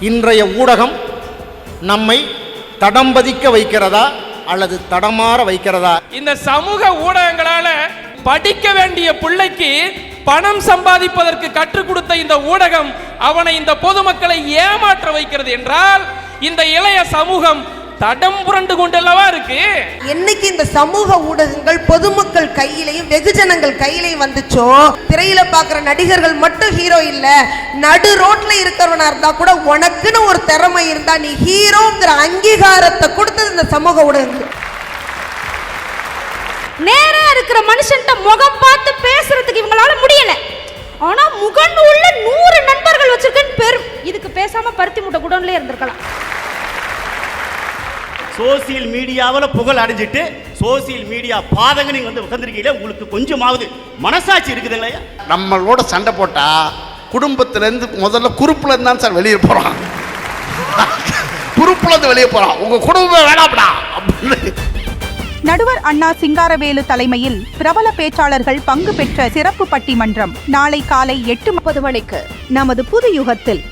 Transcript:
இன்றைய ஊடகம் நம்மை தடம்பதிக்க வைக்கிறதா அல்லது தடமாற வைக்கிறதா? இந்த சமூக ஊடகங்களால படிக்க வேண்டிய பிள்ளைக்கு பணம் சம்பாதிப்பதற்கு கற்றுக் கொடுத்த இந்த ஊடகம் அவனை இந்த பொதுமக்களை ஏமாற்ற வைக்கிறது என்றால் இந்த இளைய சமூகம் தடம் புரண்டு கொண்டல்லவா இருக்கு? என்னைக்கு இந்த சமூக ஊடகங்கள் பொதுமக்கள் கையிலையும் வெகுஜனங்கள் கையிலையும் வந்துச்சோ? திரையில பாக்குற நடிகர்கள் மட்டும் ஹீரோ இல்ல. நடு ரோட்ல இருக்கிறவனா இருந்தா கூட உனக்குன்னு ஒரு திறமை இருந்தா நீ ஹீரோங்கிற அங்கீகாரத்தை கொடுத்தது இந்த சமூக ஊடகங்கள். நேரா இருக்கிற மனுஷன்ட்ட முகம் பார்த்து பேசுறதுக்கு இவங்களால முடியல. ஆனா முகநூல்ல நூறு நண்பர்கள் வச்சிருக்கேன்னு பெரும். இதுக்கு பேசாம பருத்தி முட்டை குடோன்லயே இருந்திருக்கலாம். சோசியல் மீடியாவில் புகழ் அடைஞ்சிட்டு சோசியல் மீடியா பாதங்க நீங்க வந்து உட்காந்துருக்கீங்களே உங்களுக்கு கொஞ்சமாவது மனசாட்சி இருக்குதுங்களா நம்மளோட சண்டை போட்டா குடும்பத்திலேருந்து முதல்ல குறுப்புல இருந்து தான் சார் வெளியே போகிறான் குறுப்புல இருந்து வெளியே போகிறான் உங்கள் குடும்பம் வேணாம்டா. அப்படின்னு நடுவர் அண்ணா சிங்காரவேலு தலைமையில் பிரபல பேச்சாளர்கள் பங்கு பெற்ற சிறப்பு பட்டிமன்றம் நாளை காலை எட்டு முப்பது மணிக்கு நமது புது யுகத்தில்